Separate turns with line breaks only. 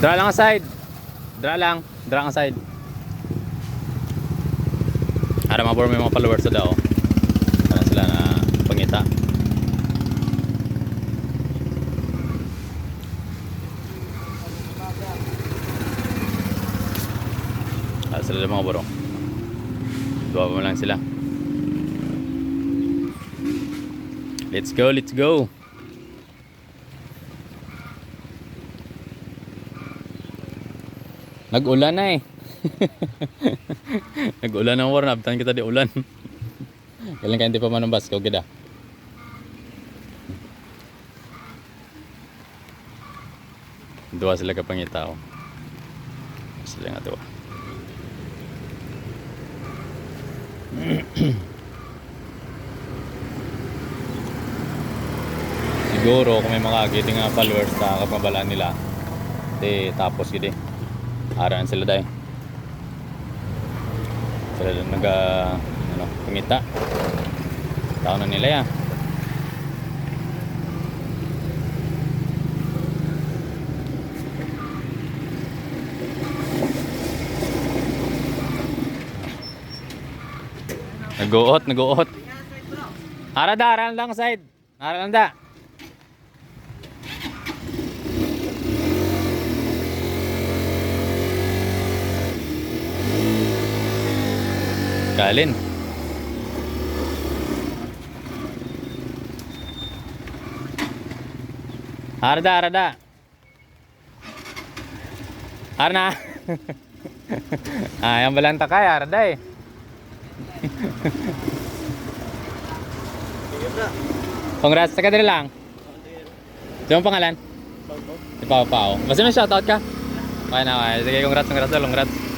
Dra lang ang side. Dra lang. Dra ang side. Para mabor may mga followers sa daw. Para sila na pangita. Para sila mga bro. Dua pa lang sila. Let's go, let's go. Nag-ulan na eh. Nag-ulan na war, nabtan kita di ulan. Kailan ka hindi pa man ng basko, gida. Dua sila kapangita oh. Sila nga dua. Siguro kung may mga giti nga followers na kapabalaan nila, di tapos gidi. Araan sila dahil. Sila doon nag ano, pangita. Tao na nila ya. Nag-uot, nag-uot. Ara da, ara lang side. Ara lang da. Kalin. Arda, arda. Arna. ah, yang balanta kay arda eh. Congrats, taga dali lang. Sino ang pangalan? Pao Pao. Basta may shoutout ka? Okay na, okay. Sige, congrats, congrats, congrats.